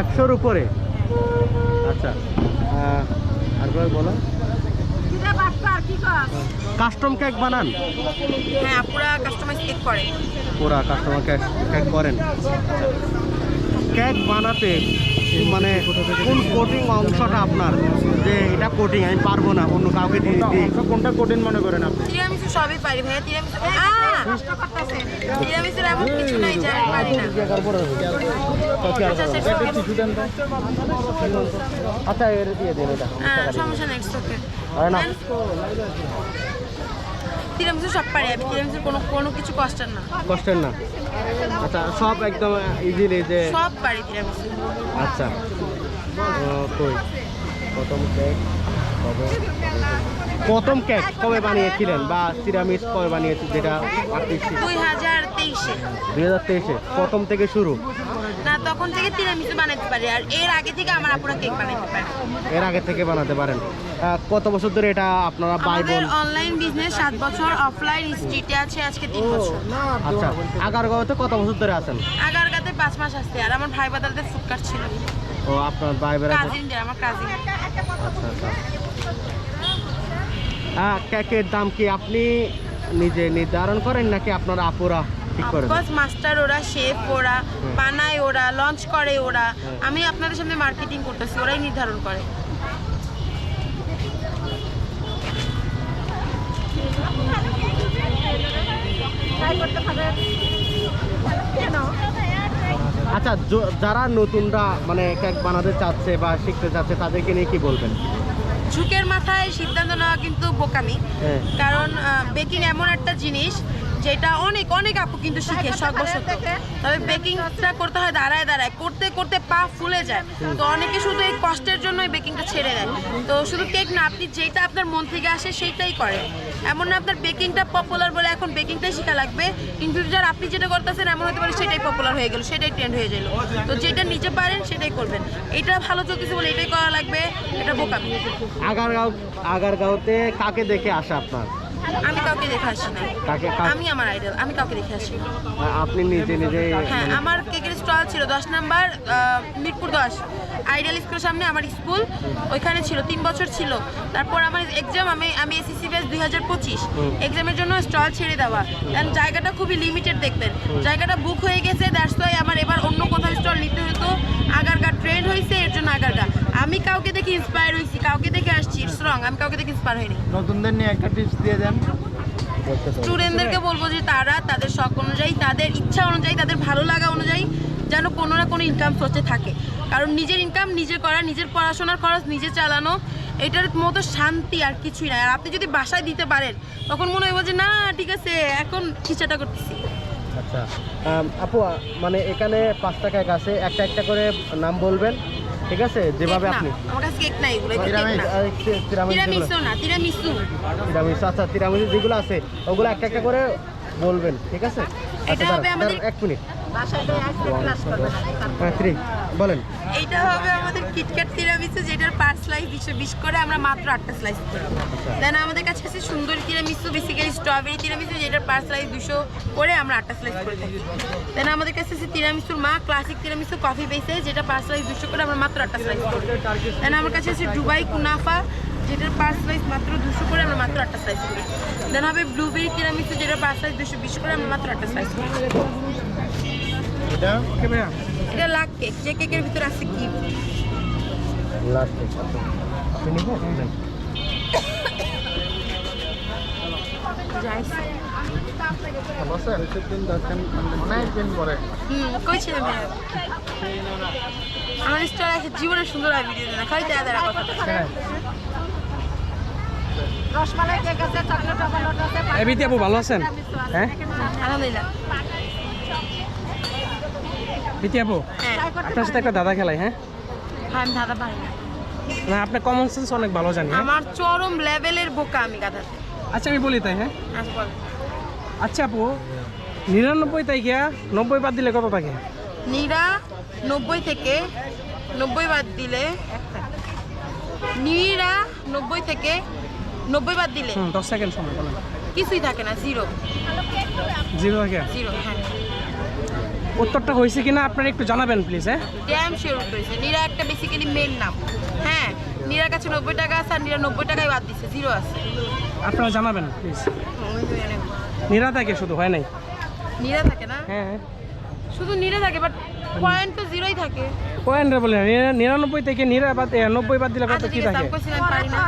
একশোর উপরে। আচ্ছা আরেকবার বলো। কাস্টম কেক বানান। হ্যাঁ পুরা কাস্টমাইজ কেক করে। পুরা কাস্টমার কেক কেক করেন। কেক বানাতে মানে কোন কোটিং অংশটা আপনার? যে এটা কোটিং আমি পারব না অন্য কাউকে দিয়ে দিই। কোনটা কোটিং মনে করেন আপনি? তিরামিসু সবই পারি ভাইয়া। তিরামিসু কষ্ট করতেছে। তিরামিসুর এমন কিছু নাই যে পারি না। আচ্ছা, এর দিয়ে দিন এটা। হ্যাঁ সমস্যা নেই ওকে। তিরামিসু সব পারি আমি। তিরামিসুর কোনো কোনো কিছু কষ্টের না। কষ্টের না? আচ্ছা সব একদম ইজিলি যে সব পারি তিরামিসু আচ্ছা। কই? প্রথম কেক কবে? প্রথম কেক কবে বানিয়েছিলেন? বা সিরামিস কবে বানিয়েছি যেটা দুই হাজার তেইশে। দুই হাজার তেইশে প্রথম থেকে শুরু? না তখন থেকে তিরামিসু বানাতে পারি আর এর আগে থেকে আমার আপুরা কেক বানাতে পারে। এর আগে থেকে বানাতে পারেন। কত বছর ধরে এটা আপনারা বোন? অনলাইন বিজনেস বছর অফলাইন স্ট্রিটে আছে আজকে বছর। আচ্ছা আগারগাঁওতে কত বছর ধরে আছেন? মাস আসছে আর আমার ভাই বাদারদের ফুটকার ছিল। ও আপনার ভাই আমার কাজিন আচ্ছা আচ্ছা। হ্যাঁ কেকের দাম কি আপনি নিজে নির্ধারণ করেন নাকি আপনার আপুরা অফকোর্স মাস্টার ওরা শেফ ওরা বানায় ওরা লঞ্চ করে ওরা। আমি আপনাদের সামনে মার্কেটিং করতেছি ওরাই নির্ধারণ করে। আচ্ছা যারা নতুনরা মানে কেক বানাতে চাচ্ছে বা শিখতে চাচ্ছে তাদেরকে নিয়ে কি বলবেন? ঝুঁকের মাথায় সিদ্ধান্ত নেওয়া কিন্তু বোকামি। হ্যাঁ। কারণ বেকিং এমন একটা জিনিস যেটা অনেক অনেক আপু কিন্তু শিখে শখবশত তবে বেকিংটা করতে হয় দাঁড়ায় দাঁড়ায়। করতে করতে পা ফুলে যায়। তো অনেকে শুধু এই কষ্টের জন্যই বেকিংটা ছেড়ে দেয় তো শুধু কেক না আপনি যেটা আপনার মন থেকে আসে সেইটাই করেন। এমন না আপনার বেকিংটা পপুলার বলে এখন বেকিংটাই শেখা লাগবে। ইন ফিউচার আপনি যেটা করতেছেন এমন হতে পারে সেটাই পপুলার হয়ে গেল সেটাই ট্রেন্ড হয়ে গেল তো যেটা নিজে পারেন সেটাই করবেন। এটা ভালো চলতেছে বলে এটাই করা লাগবে এটা বোকামি আগারগাঁও আগারগাঁওতে কাকে দেখে আসা আপনার? আমি কাউকে দেখে আসি না কাকে আমি আমার আইডল আমি কাউকে দেখে আসি না। আপনি নিজে নিজে হ্যাঁ আমার কেকের স্টল ছিল দশ নাম্বার আহ, মিরপুর দশ। আইডিয়াল স্কুলের সামনে আমার স্কুল ওইখানে ছিল তিন বছর ছিল। তারপর আমার এক্সাম আমি আমি এসএসসি ব্যাচ দুই হাজার পঁচিশ। এক্সামের জন্য স্টল ছেড়ে দেওয়া। কারণ জায়গাটা খুবই লিমিটেড দেখবেন। জায়গাটা বুক হয়ে গেছে দ্যাটস ওয়াই আমার এবার অন্য কোথাও স্টল নিতে হতো। আগারগা ট্রেন্ড হয়েছে এর জন্য আগারগা। আমি কাউকে দেখে ইন্সপায়ার হয়েছি কাউকে দেখে আসছি স্ট্রং আমি কাউকে দেখে ইন্সপায়ার হইনি। নতুনদের নিয়ে একটা টিপস দিয়ে দেন। স্টুডেন্টদেরকে বলব যে তারা তাদের শখ অনুযায়ী তাদের ইচ্ছা অনুযায়ী তাদের ভালো লাগা অনুযায়ী যেন কোনো না কোনো ইনকাম সোর্সে থাকে। কারণ নিজের ইনকাম নিজে করা নিজের পড়াশোনার খরচ নিজে চালানো এটার মতো শান্তি আর কিছুই নাই। আর আপনি যদি বাসায় দিতে পারেন তখন মনে হইব যে না ঠিক আছে এখন খিচাটা করতেছি। আচ্ছা। আপু মানে এখানে পাঁচ কেক আছে একটা একটা করে নাম বলবেন। ঠিক আছে? যেভাবে আপনি আমার কাছে কেক নাই এগুলো এগুলো না। আর তি- তিরামিস যেগুলো- তিরামিসু তিরামিসু আচ্ছা তিরামিস যেগুলো আছে ওগুলো একটা একটা করে বলবেন ঠিক আছে? আচ্ছা এক মিনিট। থ্রি বলেন। এইটা হবে আমাদের কিটক্যাট তিরামিসু যেটার পার স্লাইস বিশ বিশ করে আমরা মাত্র আটটা স্লাইস করি দেন আমাদের কাছে আছে সুন্দর তিরামিসু বেসিক্যালি স্ট্রবেরি তিরামিসু যেটার পার স্লাইস দুশো করে আমরা আটটা স্লাইস করে থাকি। দেন আমাদের কাছে আছে তিরামিসুর মা ক্লাসিক তিরামিসু কফি বেসে যেটা পার স্লাইস দুশো করে আমরা মাত্র আটটা স্লাইস করি দেন আমার কাছে আছে দুবাই কুনাফা যেটার পার স্লাইস মাত্র দুশো করে আমরা মাত্র আটটা স্লাইস করি দেন হবে ব্লুবেরি তিরামিসু যেটার পার স্লাইস দুশো বিশ করে আমরা মাত্র আটটা স্লাইস করি এটা? এটা লাখ কেক যে কেকের ভিতরে আছে কি? লাস্ট আচ্ছা আপনি কইছিলাম আমার স্টোর আছে জীবনে সুন্দর ভিডিও দেয় না খালি কথা হ্যাঁ। আপু ভালো আছেন? হ্যাঁ? আলহামদুলিল্লাহ। বিতি আপু হ্যাঁ। আপনার সাথে একটা দাদা খেলাই হ্যাঁ? আমি দাদা পারি না। না আপনার কমন সেন্স অনেক ভালো জানি হ্যাঁ? আমার চরম লেভেলের বোকা আমি গাধাতে। আচ্ছা আমি বলি তাই হ্যাঁ? আচ্ছা আপু নিরানব্বই তাই গিয়া নব্বই বাদ দিলে কত থাকে? নিরা নব্বই থেকে নব্বই বাদ দিলে নিরা নব্বই থেকে নব্বই বাদ দিলে দশ সেকেন্ড সময় কিছুই থাকে না জিরো জিরো থাকে? জিরো হ্যাঁ। উত্তরটা হয়েছে কিনা আপনারা একটু জানাবেন প্লিজ হ্যাঁ? ড্যাম শিওর করেছে নীরা একটা বেসিক্যালি মেন নাম। হ্যাঁ নীরার কাছে নব্বই টাকা আছে আর নীরা নব্বই টাকায় বাদ দিচ্ছে জিরো আছে। আপনারা জানাবেন প্লিজ নিরা থাকে শুধু হয় নাই? নীরা থাকে না? হ্যাঁ শুধু নীরা থাকে বাট পয়েন্ট তো জিরোই থাকে। পয়েন্ট বলে নিরা- নিরানব্বই থেকে নিরা বাদ নব্বই বাদ দিলে কত আচ্ছা কি থাকে? আমি কইছিলাম পারি না।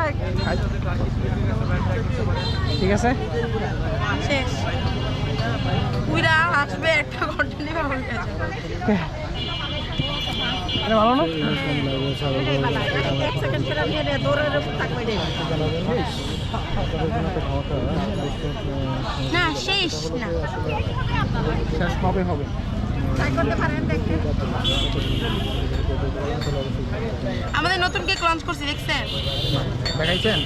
ঠিক আছে? আসবে একটা কন্টিনিউ ভালো না এক সেকেন্ড ফেরা নিয়ে নে? দৌড়ের থাকবে না শেষ না। শেষ কবে হবে? করতে পারেন দেখে। আমাদের নতুন কেক লঞ্চ করছি দেখছেন? দেখাইছেন?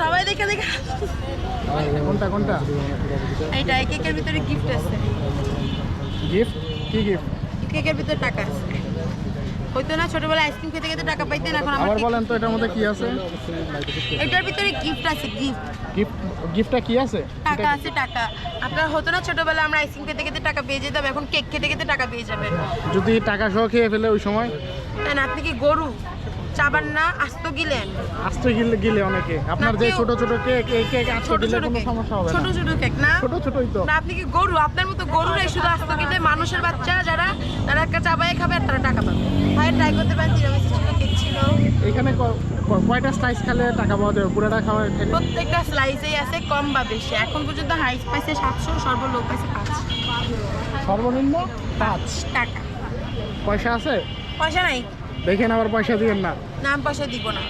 সবাই দেখে দেখে। কোনটা কোনটা? এইটা কেকের ভিতরে গিফট আছে। গিফট কি গিফট কেকের ভিতরে টাকা আছে। হয়তো না ছোটবেলায় আইসক্রিম খেতে খেতে টাকা পাইতেন এখন আমার আবার বলেন তো এটার মধ্যে কি আছে? এটার ভিতরে গিফট আছে গিফট গিফট গিফটটা কি আছে? টাকা আছে টাকা। আপনার হতো না ছোটবেলায় আমরা আইসক্রিম খেতে খেতে টাকা পেয়ে যেতাম এখন কেক খেতে খেতে টাকা পেয়ে যাবেন। যদি টাকা সহ খেয়ে ফেলে ওই সময়? কেন আপনি কি গরু? চাবান না আস্ত গিলেন। আসতে গিলে গিলে অনেকে। আপনার যে ছোট ছোট কেক এই কেক আসতে ছোট কোনো সমস্যা হবে ছোট ছোট কেক না? ছোট ছোটই তো। না আপনি কি গরু? আপনার মতো গরুরাই শুধু আস্ত গিলে মানুষের বাচ্চা যারা তারা একটা চাবাই খাবে আর তারা টাকা পাবে। ভাই ট্রাই করতে পারেন তিরামিসু ছিল কেক ছিল। এখানে কয়টা স্লাইস খেলে টাকা পাওয়া যাবে? পুরোটা খাওয়া খেলে প্রত্যেকটা স্লাইসেই আছে কম বা বেশি। এখন পর্যন্ত হাই পাইছে সাতশো সর্বলো পাইছে পাঁচ। সর্বনিম্ন? পাঁচ টাকা। পয়সা আছে? পয়সা নাই। দেখেন আবার পয়সা দিবেন না। নাম পয়সা দিব না।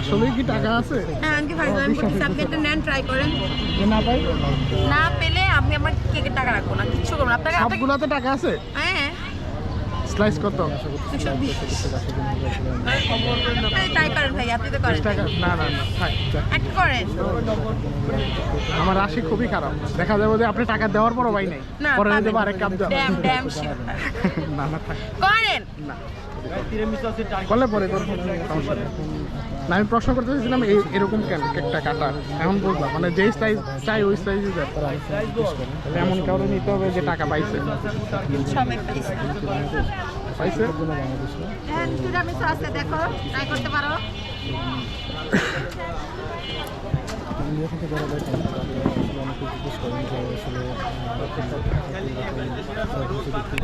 আসলে কি টাকা আছে? হ্যাঁ আমি আপনি একটা নেন ট্রাই করেন। না পাই? না পেলে আমি আমার কেকের টাকা রাখব না কিচ্ছু করব না। আপনাকে আপনাকে সবগুলোতে টাকা আছে? হ্যাঁ স্লাইস কত? ভাই আমার রাশি খুবই খারাপ। দেখা যাবে যে আপনি টাকা দেওয়ার পরও পাই নাই। পরে। দেবো আরেক কাপ না না করেন। না। করলে পরে করব সমস্যা নেই। না আমি প্রশ্ন করতে চাইছিলাম এই এরকম কেন? কেকটা কাটা এখন বুঝলাম। মানে যেই সাইজ চাই ওই সাইজই দেয় তাহলে এমন কাউরে নিতে হবে যে টাকা পাইছে। হ্যাঁ তিরামিসু আছে দেখো ট্রাই করতে পারো।